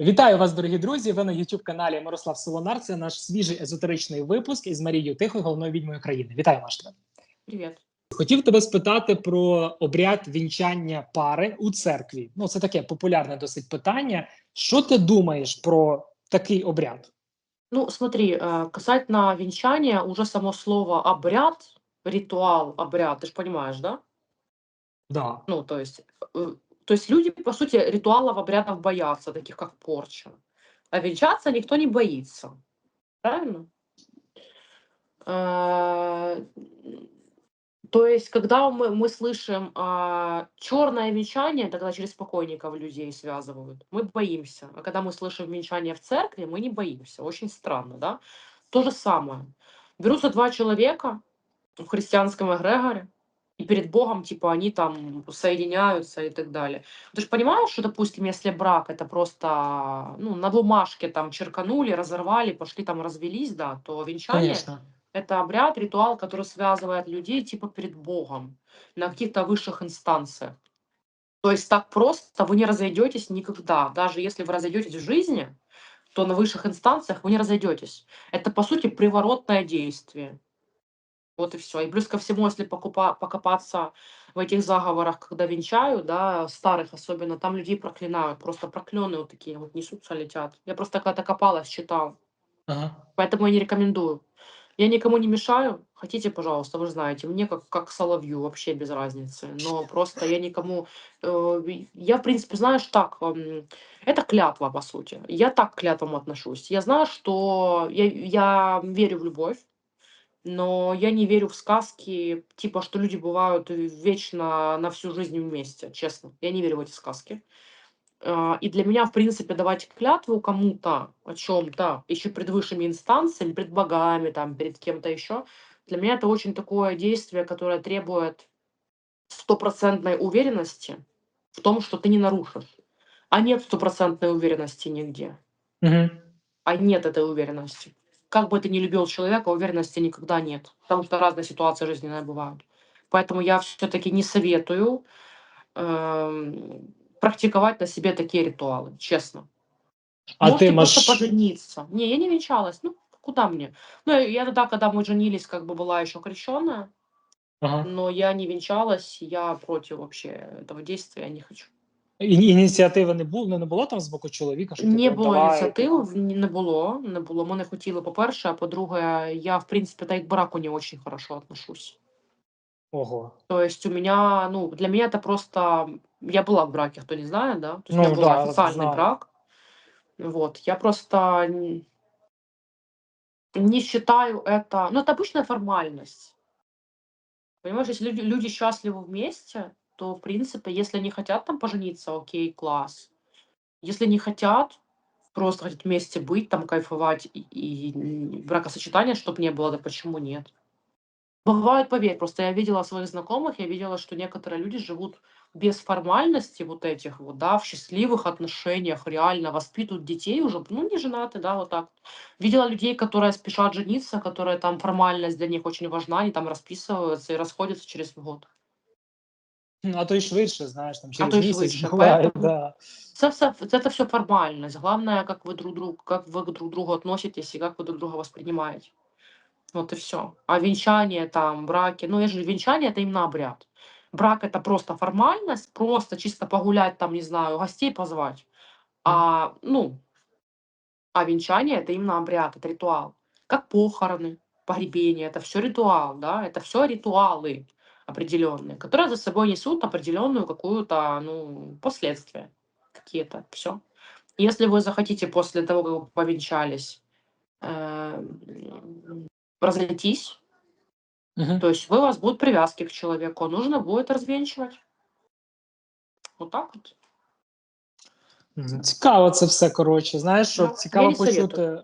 Вітаю вас, дорогі друзі. Ви на youtube каналі Мирослав Солонар. Це наш свіжий езотеричний випуск із Марією Тихою, головною відьмою країни. Вітаю Маштра. Привет. Хотів тебе спитати про обряд вінчання пари у церкві. Ну, це таке популярне досить питання. Що ти думаєш про такий обряд? Ну, смотри, э, касательно венчания, уже само слово обряд, ритуал, обряд, ты же понимаешь, да? Да. Ну, то есть, э, то есть люди, по сути, ритуалов, обрядов боятся, таких как порча. А венчаться никто не боится. Правильно? Э, То есть, когда мы, мы слышим черное венчание, это когда через покойников людей связывают, мы боимся. А когда мы слышим венчание в церкви, мы не боимся. Очень странно, да? То же самое. Берутся два человека в христианском эгрегоре, и перед Богом, типа, они там соединяются и так далее. Ты же понимаешь, что, допустим, если брак это просто, ну, на бумажке там черканули, разорвали, пошли там развелись, да, то венчание Конечно. это обряд, ритуал, который связывает людей типа перед Богом на каких-то высших инстанциях. То есть так просто вы не разойдетесь никогда. Даже если вы разойдетесь в жизни, то на высших инстанциях вы не разойдетесь. Это, по сути, приворотное действие. Вот и все. И плюс ко всему, если покупа- покопаться в этих заговорах, когда венчают, да, старых особенно, там людей проклинают, просто проклённые вот такие вот несутся, летят. Я просто когда-то копалась, читал. Ага. Поэтому я не рекомендую. Я никому не мешаю. Хотите, пожалуйста, вы знаете, мне как, как соловью вообще без разницы. Но просто я никому... э, я, в принципе, знаешь, так, эм, это клятва, по сути. Я так к клятвам отношусь. Я знаю, что я, я верю в любовь, но я не верю в сказки, типа, что люди бывают вечно на всю жизнь вместе, честно. Я не верю в эти сказки. А, И для меня, в принципе, давать клятву кому-то о чем-то, еще пред высшими инстанциями, пред богами, там, перед кем-то еще, для меня это очень такое действие, которое требует стопроцентной уверенности в том, что ты не нарушишь. А нет стопроцентной уверенности нигде. Угу. А нет этой уверенности. Как бы ты ни любил человека, уверенности никогда нет. Потому что разные ситуации жизненные бывают. Поэтому я все-таки не советую эм, практиковать на себе такие ритуалы, честно. А Можете просто маш... пожениться. Не, я не венчалась. Ну, куда мне? Ну, я- я тогда, когда мы женились, как бы была еще крещенная, Ага. но я не венчалась, я против вообще этого действия, я не хочу. І- Ініціативи не було, не було там з боку чоловіка, що Не типу, було давай, ініціативи, типу. в- ні- не було, не було. Ми не хотіли, по-перше, а по-друге, я, в принципе, та й к браку не очень хорошо отношусь. Ого. То есть у меня, ну, для меня это просто... Я была в браке, кто не знает, да? То есть у Ну меня был да, официальный знаю. брак. Вот. Я просто н- не считаю это... Ну, это обычная формальность. Понимаешь, если люди, люди счастливы вместе, то, в принципе, если они хотят там пожениться, окей, класс. Если не хотят, просто хотят вместе быть, там кайфовать и, и м, бракосочетания, чтобы не было, да почему нет? Бывает, поверь, просто я видела своих знакомых, я видела, что некоторые люди живут без формальности вот этих вот, да, в счастливых отношениях, реально воспитывают детей уже, ну, не женаты, да, вот так. Видела людей, которые спешат жениться, которые там формальность для них очень важна, они там расписываются и расходятся через год. Ну, А то й швидше, знаєш, там через то й місяць швидше, буває, поэтому- да. Это, все, это все формальность. Главное, как вы друг другу, как вы друг к другу относитесь и как вы друг друга воспринимаете. Вот и все. А венчание, там, браки, ну, я же венчание это именно обряд. Брак это просто формальность, просто чисто погулять, там, не знаю, гостей позвать. А, ну, а венчание это именно обряд, это ритуал. Как похороны, погребение, это все ритуал, да, это все ритуалы определенные, которые за собой несут определенную какую-то, ну, последствия какие-то, все. Если вы захотите после того, как вы повенчались, эм, разойтись, Мгм. то есть вы, у вас будут привязки к человеку, нужно будет развенчивать. Вот так вот. Мгм. Цікаво це все коротше. Знаєш, що Да, цікаво я не почути. е,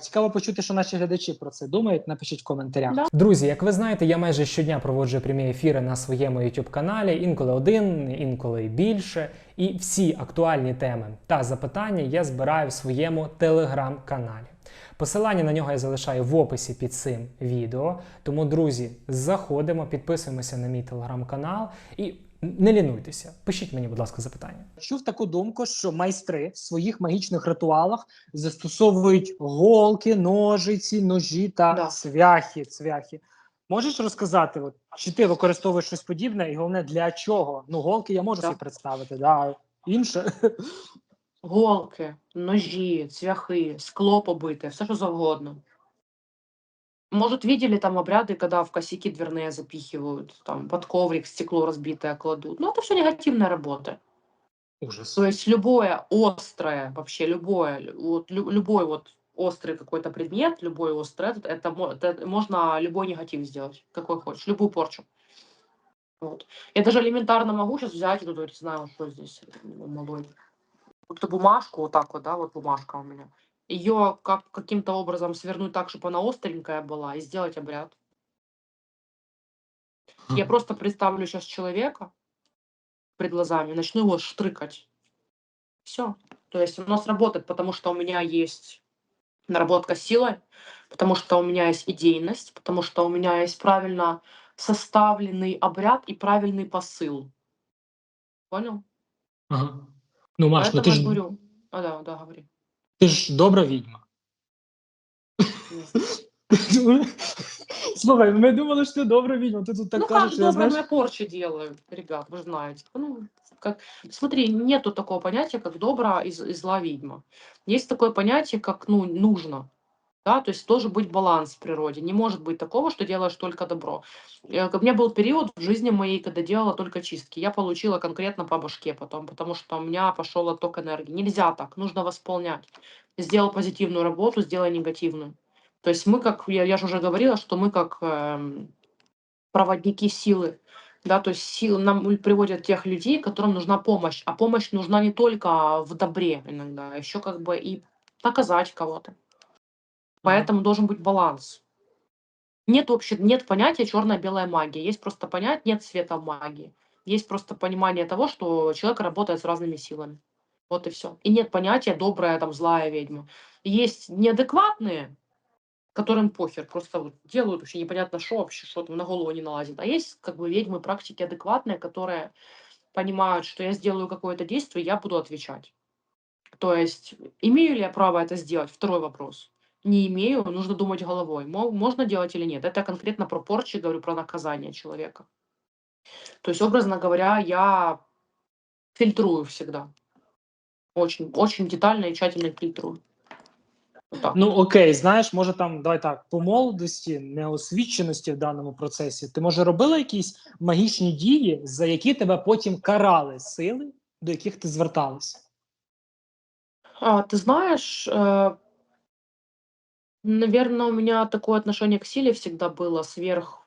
Цікаво почути, що наші глядачі про це думають. Напишіть в коментарях. Да. Друзі, як ви знаєте, я майже щодня проводжу прямі ефіри на своєму youtube каналі, інколи один, інколи більше. І всі актуальні теми та запитання я збираю в своєму телеграм-каналі. Посилання на нього я залишаю в описі під цим відео. Тому, друзі, заходимо, підписуємося на мій телеграм-канал і Не лінуйтеся, пишіть мені, будь ласка, запитання. Чув таку думку, що майстри в своїх магічних ритуалах застосовують голки, ножиці, ножі та Да. цвяхи. цвяхи. Можеш розказати, от, чи ти використовуєш щось подібне, і головне для чого? Ну, голки я можу Да. собі представити, да. інше. Голки, ножі, цвяхи, скло побите, все що завгодно. Может, видели там обряды, когда в косяки дверные запихивают, там под коврик стекло разбитое кладут. Ну, это все негативная работа. Ужас. То есть любое острое, вообще любое, лю- вот, лю- любой вот острый какой-то предмет, любой острый, этот, это, мо- это можно любой негатив сделать, какой хочешь, любую порчу. Вот. Я даже элементарно могу сейчас взять, тут, не знаю, что здесь малой. Вот эту бумажку, вот так вот, да, вот бумажка у меня. Ее как, каким-то образом свернуть так, чтобы она остренькая была, и сделать обряд. Я просто представлю сейчас человека перед глазами, начну его штрыкать. Все. То есть оно сработает, потому что у меня есть наработка силой, потому что у меня есть идейность, потому что у меня есть правильно составленный обряд и правильный посыл. Понял? Ага. Ну, Маш, ну Поэтому ти я ж, говорю. А, да, да, говори. ти ж добра відьма. Слухай, ми думали, що ти добра відьма. Ти тут так ну кажеш, как що я добрая знаєш. порчи делаю, ребят, вы же знаете. Ну, как... Смотри, нету такого понятия, как добра и, з- и зла ведьма. Есть такое понятие, как ну, нужно. Да, то есть должен быть баланс в природе. Не может быть такого, что делаешь только добро. Э, У меня был период в жизни моей, когда делала только чистки. Я получила конкретно по башке потом, потому что у меня пошел отток энергии. Нельзя так, нужно восполнять. Сделал позитивную работу, сделай негативную. То есть мы как, я, я же уже говорила, что мы как эм, проводники силы. Да, то есть силы нам приводят тех людей, которым нужна помощь. А помощь нужна не только в добре иногда, а еще как бы и наказать кого-то. Поэтому должен быть баланс. Нет вообще, нет понятия черная-белая магия. Есть просто понятие, нет цвета в магии. Есть просто понимание того, что человек работает с разными силами. Вот и все. И нет понятия добрая, там, злая ведьма. Есть неадекватные, которым похер, просто вот делают вообще непонятно что вообще, что там на голову не налазит. А есть как бы ведьмы практики адекватные, которые понимают, что я сделаю какое-то действие, я буду отвечать. То есть, имею ли я право это сделать? Второй вопрос. Не имею, нужно думать головой. Мо- Можно делать или нет? Это конкретно про порчи, говорю про наказание человека. То есть, образно говоря, я фильтрую всегда. Очень, очень детально и тщательно фильтрую. Вот так. Ну окей, знаєш, може там давай так, по молодості, неосвіченості в даному процесі, ти може робила якісь магічні дії, за які тебе потім карали сили, до яких ти зверталася? А, ты знаешь, э, наверное, у меня такое отношение к силе всегда было сверх...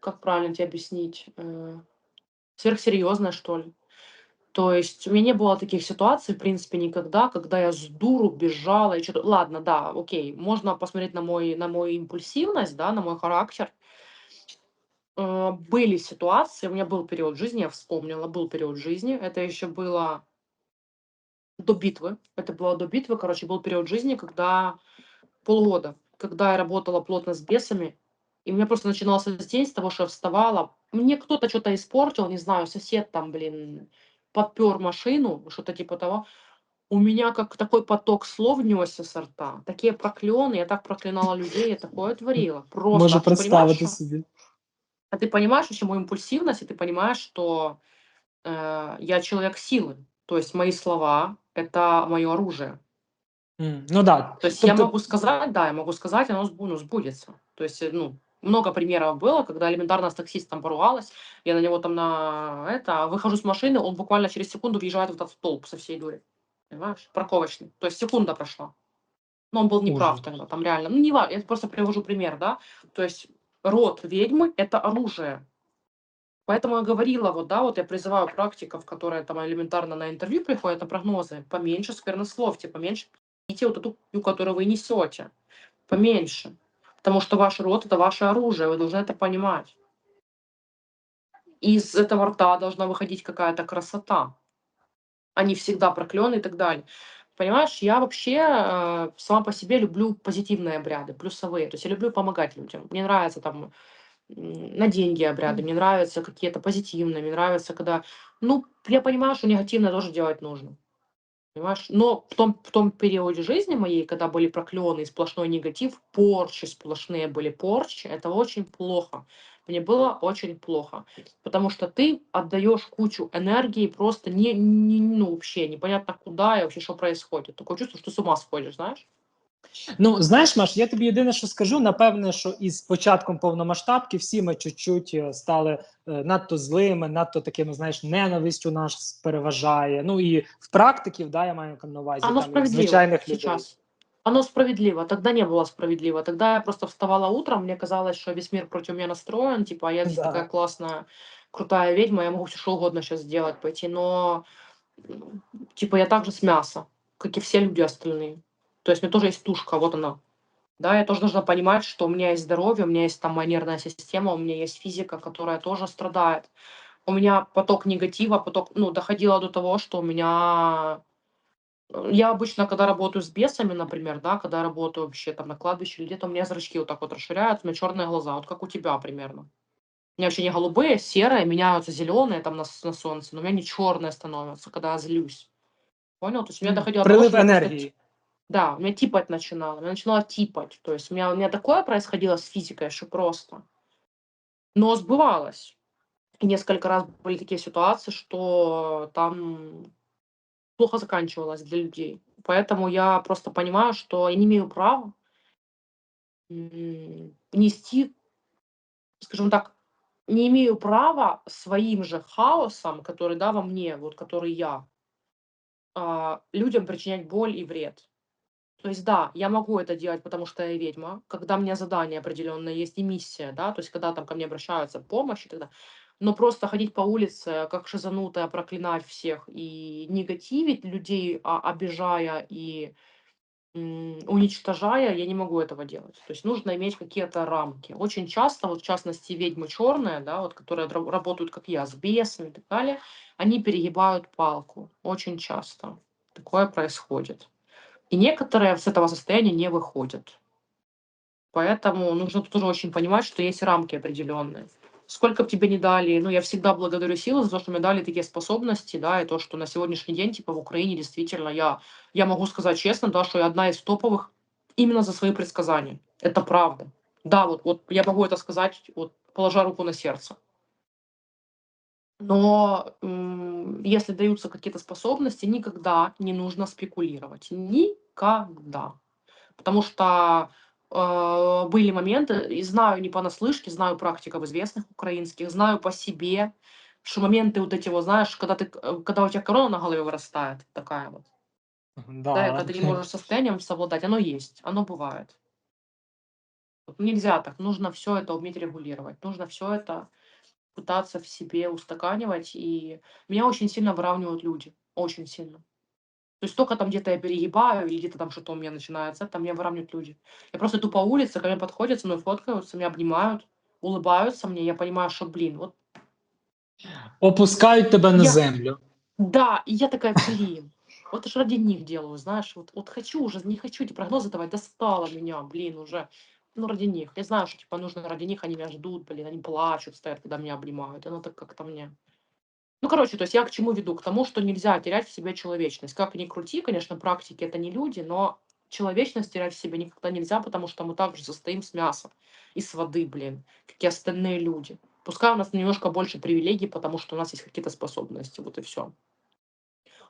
Как правильно тебе объяснить? Э, Сверхсерьезное, что ли. То есть у меня не было таких ситуаций, в принципе, никогда, когда я с дуру бежала и что-то... Ладно, да, окей, можно посмотреть на мой, на мою импульсивность, да, на мой характер. Э, Были ситуации, у меня был период жизни, я вспомнила, был период жизни, это еще было до битвы, это было до битвы, короче, был период жизни, когда полгода, когда я работала плотно с бесами, и у меня просто начинался день с того, что я вставала, мне кто-то что-то испортил, не знаю, сосед там, блин, подпер машину, что-то типа того, у меня как такой поток слов несся со рта, такие проклёны, я так проклинала людей, я такое творила. Просто, Можу а что- собі. а ты понимаешь вообще мою импульсивность, и ты понимаешь, что э, я человек силы. То есть мои слова — это мое оружие. Ну да. То есть я Тобто- могу сказать, да, я могу сказать, оно ну, сбудется. То есть, э, ну, много примеров было, когда элементарно с таксистом поругалась, я на него там на это, выхожу с машины, он буквально через секунду въезжает в этот столб со всей дури. Понимаешь? Парковочный. То есть секунда прошла. Но он был неправ Ужас. тогда, там реально. Ну, не важно, я просто привожу пример, да. То есть род ведьмы — это оружие. Поэтому я говорила, вот, да, вот я призываю практиков, которые там элементарно на интервью приходят, на прогнозы, поменьше сквернословьте, поменьше пейте вот эту пью, которую вы несете. Поменьше. Потому что ваш рот — это ваше оружие, вы должны это понимать. Из этого рта должна выходить какая-то красота, не всегда проклён и так далее. Понимаешь, я вообще э, сама по себе люблю позитивные обряды, плюсовые. То есть я люблю помогать людям. Мне нравится там на деньги обряды, мне нравятся какие-то позитивные, мне нравится, когда... Ну, я понимаю, что негативное тоже делать нужно. Понимаешь? Но в том, в том периоде жизни моей, когда были проклёны сплошной негатив, порчи сплошные были порчи, это очень плохо. Мне было очень плохо. Потому что ты отдаешь кучу энергии просто не, не- ну, вообще непонятно куда и вообще что происходит. Такое чувство, что с ума сходишь, знаешь? Ну, знаєш, Маш, я тобі єдине, що скажу, напевне, що із початком повномасштабки всі ми чуть-чуть е, стали е, надто злими, надто такими, знаєш, ненавистю нас переважає. Ну і в практиків, да, я маю на увазі Оно там, звичайних людей. сейчас. Оно справедливо. Тогда не было справедливо. Тогда я просто вставала утром, мне казалось, что весь мир против меня настроен, типа, а я здесь Да. такая классная, крутая ведьма, я могу все что угодно сейчас сделать, пойти, но, типа, я также с мяса, как и все люди остальные. То есть у меня тоже есть тушка, вот она. Да, я тоже должна понимать, что у меня есть здоровье, у меня есть там моя нервная система, у меня есть физика, которая тоже страдает. У меня поток негатива, поток, ну, доходило до того, что у меня Э, Я обычно, когда работаю с бесами, например, да, когда работаю вообще там на кладбище или где-то, у меня зрачки вот так вот расширяются, у меня черные глаза, вот как у тебя примерно. У меня вообще не голубые, серые, меняются зеленые там на, на солнце, но у меня не черные становятся, когда я злюсь. Понял? То есть у меня доходило Прилив что просто енергії. Да, у меня типать начинало. У меня начинало типать. То есть у меня, у меня такое происходило с физикой, что просто. Но сбывалось. И несколько раз были такие ситуации, что там плохо заканчивалось для людей. Поэтому я просто понимаю, что я не имею права нести, скажем так, не имею права своим же хаосом, который, да, во мне, вот который я, а, людям причинять боль и вред. То есть, да, я могу это делать, потому что я ведьма, когда у меня задание определенное есть и миссия, да, то есть, когда там ко мне обращаются помощь и так далее. Но просто ходить по улице, как шизанутая, проклинать всех и негативить людей, а, обижая и уничтожая, я не могу этого делать. То есть нужно иметь какие-то рамки. Очень часто, вот в частности, ведьмы черные, да, вот, которые работают, как я, с бесами и так далее, они перегибают палку. Очень часто такое происходит. И некоторые с этого состояния не выходят. Поэтому нужно тоже очень понимать, что есть рамки определенные. Сколько бы тебе не дали, ну, я всегда благодарю силы за то, что мне дали такие способности, да, и то, что на сегодняшний день, типа, в Украине действительно я, я могу сказать честно, да, что я одна из топовых именно за свои предсказания. Это правда. Да, вот, вот я могу это сказать, вот, положа руку на сердце. Но если даются какие-то способности, никогда не нужно спекулировать. Никогда. Потому что э, были моменты, и знаю не понаслышке, знаю практиков известных украинских, знаю по себе, что моменты вот эти вот, знаешь, когда, ты, э, когда у тебя корона на голове вырастает, такая вот, да, Да. когда ты не можешь состоянием совладать, оно есть, оно бывает. Вот Нельзя так, нужно все это уметь регулировать, нужно все это пытаться в себе устаканивать, и меня очень сильно выравнивают люди, очень сильно. То есть только там где-то я перегибаю, или где-то там что-то у меня начинается, там меня выравнивают люди. Я просто иду по улице, ко мне подходят, со мной фоткаются, меня обнимают, улыбаются мне, я понимаю, что, блин, вот Опускають тебе на Я- землю. да, и я такая, блин, вот это ж ради них делаю, знаешь, вот, вот хочу уже, не хочу эти прогнозы давать, достало меня, блин, уже, ну, ради них. Я знаю, что, типа, нужно ради них, они меня ждут, блин, они плачут, стоят, когда меня обнимают, оно так как-то мне... Ну, короче, то есть я к чему веду? К тому, что нельзя терять в себе человечность. Как ни крути, конечно, практики это не люди, но человечность терять в себе никогда нельзя, потому что мы также состоим с мяса и с воды, блин, как и остальные люди. Пускай у нас немножко больше привилегий, потому что у нас есть какие-то способности, вот и все.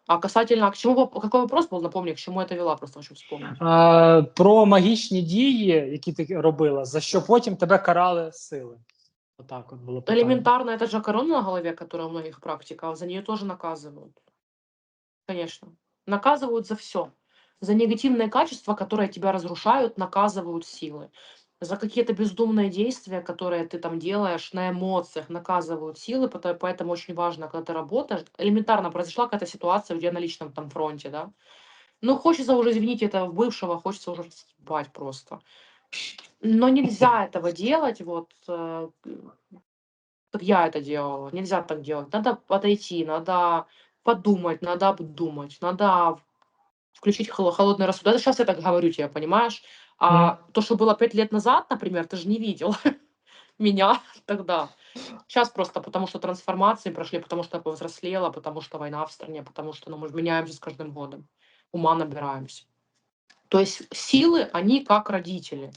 А касательно, а к чему, воп- какой вопрос был, напомню, к чему это вела, просто хочу вспомнить. А, про магічні дії, які ти робила, за що потім тебе карали сили. Отак от було питання. Элементарно, это же корона на голове, которая у многих практиков, за нее тоже наказывают. Конечно. Наказывают за все. За негативные качества, которые тебя разрушают, наказывают силы. За какие-то бездумные действия, которые ты там делаешь на эмоциях, наказывают силы, поэтому очень важно, когда ты работаешь. Элементарно произошла какая-то ситуация тебя на личном там фронте, да? Ну, хочется уже, извините, этого бывшего, хочется уже съебать просто. Но нельзя этого делать, вот, э, как я это делала. Нельзя так делать. Надо подойти, надо подумать, надо обдумать, надо включить холо- холодный рассудок. Это сейчас я так говорю тебе, понимаешь? А то, что было пять лет назад, например, ты же не видел. меня тогда. Сейчас просто потому, что трансформации прошли, потому что я повзрослела, потому что война в стране, потому что ну, мы ж меняемся с каждым годом, ума набираемся. То есть силы, они как родители.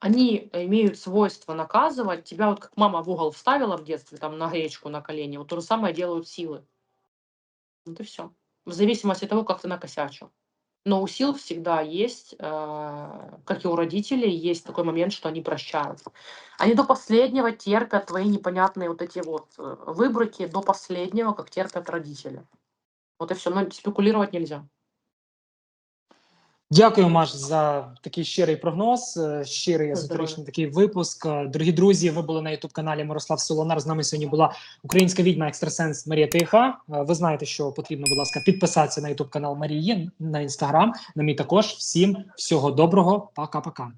Они имеют свойство наказывать. Тебя вот как мама в угол вставила в детстве, там на гречку, на колени. Вот то же самое делают силы. Вот и все. В зависимости от того, как ты накосячил. Но у сил всегда есть, э, как и у родителей, есть такой момент, что они прощают. Они до последнего терпят твои непонятные вот эти вот э, выброки, до последнего, как терпят родители. Вот и все. Но спекулировать нельзя. Дякую, Маш, за такий щирий прогноз, е, щирий езотеричний такий випуск. Е, Дорогі друзі, ви були на ютуб каналі Мирослав Солонар. З нами сьогодні була українська відьма екстрасенс Марія Тиха. Е, Ви знаєте, що потрібно, будь ласка, підписатися на ютуб канал Марії на інстаграм. На мій також. Всім всього доброго, пока-пока.